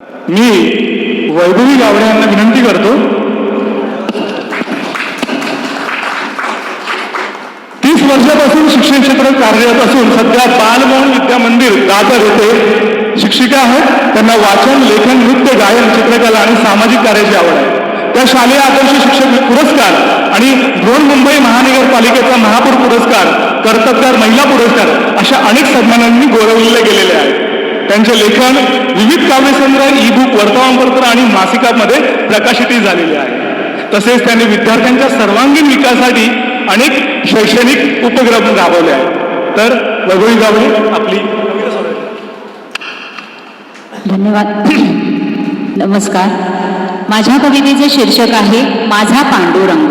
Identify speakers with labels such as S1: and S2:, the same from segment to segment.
S1: मी वैभवी गावडे यांना विनंती करतो. तीस वर्षापासून शिक्षण क्षेत्रात कार्यरत असून सध्या बालभवन विद्या मंदिर दादर येथे शिक्षिका आहेत. त्यांना वाचन लेखन नृत्य गायन चित्रकला आणि सामाजिक कार्याची आवड आहे. त्या शालेय आदर्श शिक्षक पुरस्कार आणि बृहन्मुंबई महानगरपालिकेचा महापौर पुरस्कार कर्तबगार महिला पुरस्कार अशा अनेक सन्मानांनी गौरवले गेलेले आहेत. त्यांचे लेखन विविध काव्यसंग्रह ई बुक वर्तमानपत्र आणि मासिकामध्ये प्रकाशितही झालेले आहे. तसेच त्यांनी विद्यार्थ्यांच्या सर्वांगीण विकासासाठी अनेक शैक्षणिक उपक्रम राबवले आहेत. तर वैभवी गावडे आपली
S2: धन्यवाद. नमस्कार. माझ्या कवितेचे शीर्षक आहे माझा पांडुरंग.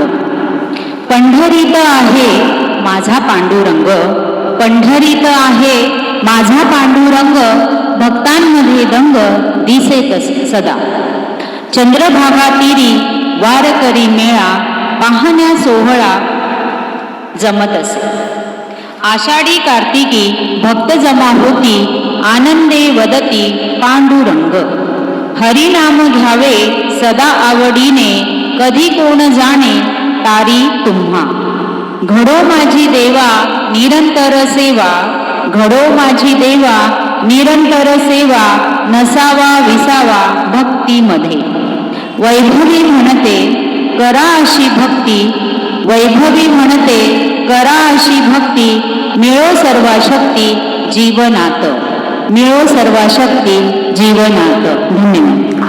S2: पंढरीत आहे माझा पांडुरंग. पंढरीत आहे माझा पांडुरंग. भक्तांमध्ये दंग दिसेत सदा. चंद्रभागा तीरी वारकरी मेळा पाहण्या सोहळा जमत असे आषाढी कार्तिकी भक्त जमा होती आनंदे वदती पांडुरंग. हरिनाम घ्यावे सदा आवडीने कधी कोण जाणे तारी तुम्हा. घडो माझी देवा निरंतर सेवा. घडो माझी देवा निरंतर सेवा नसावा विसावा भक्तीमध्ये. वैभवी म्हणते करा अशी भक्ती. वैभवी म्हणते करा अशी भक्ती. मिळो सर्व शक्ती जीवनात. मिळो सर्व शक्ती जीवनात. धन्यवाद.